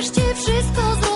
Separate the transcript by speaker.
Speaker 1: wreszcie wszystko zrobię.